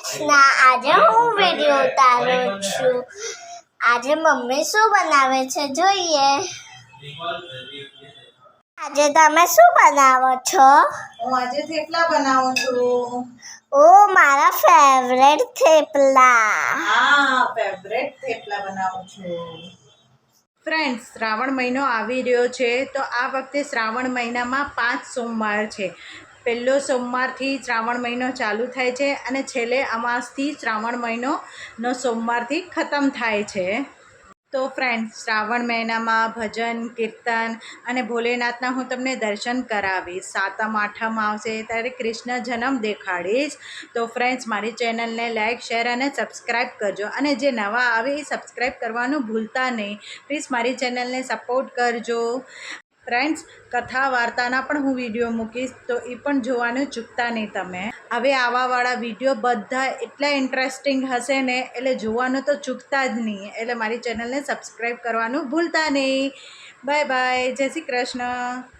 કૃષ્ણ આજે હું વીડિયો ઉતારું છું. આજે મમ્મી શું બનાવે છે જોઈએ. આજે તમે શું બનાવો છો? હું આજે થેપલા બનાવું છું. ઓ મારા ફેવરેટ થેપલા. હા ફેવરેટ થેપલા બનાવું છું. ફ્રેન્ડ્સ શ્રાવણ મહિનો આવી રહ્યો છે તો આ વખતે શ્રાવણ મહિનામાં પાંચ સોમવાર છે. પહેલો સોમવારથી શ્રાવણ મહિનો ચાલુ થાય છે અને છેલ્લે અમાસથી શ્રાવણ મહિનોનો સોમવારથી ખતમ થાય છે. તો ફ્રેન્ડ શ્રાવણ મહિનામાં ભજન, કીર્તન અને ભોલેનાથના હું તમને દર્શન કરાવીશ. સાતમ, આઠમ આવશે ત્યારે કૃષ્ણ જન્મ દેખાડીશ. તો ફ્રેન્ડ્સ મારી ચેનલને લાઇક શેર અને સબસ્ક્રાઈબ કરજો અને જે નવા આવે એ સબસ્ક્રાઈબ કરવાનું ભૂલતા નહીં. પ્લીઝ મારી ચેનલને સપોર્ટ કરજો. ફ્રેન્ડ્સ કથા વાર્તાના પણ હું વીડિયો મૂકીશ, તો એ પણ જોવાનું ચૂકતા નહીં તમે. હવે આવાવાળા વીડિયો બધા એટલા ઇન્ટરેસ્ટિંગ હશે ને, એટલે જોવાનું તો ચૂકતા જ નહીં, એટલે મારી ચેનલને સબસ્ક્રાઈબ કરવાનું ભૂલતા નહીં. બાય બાય, જય શ્રી કૃષ્ણ.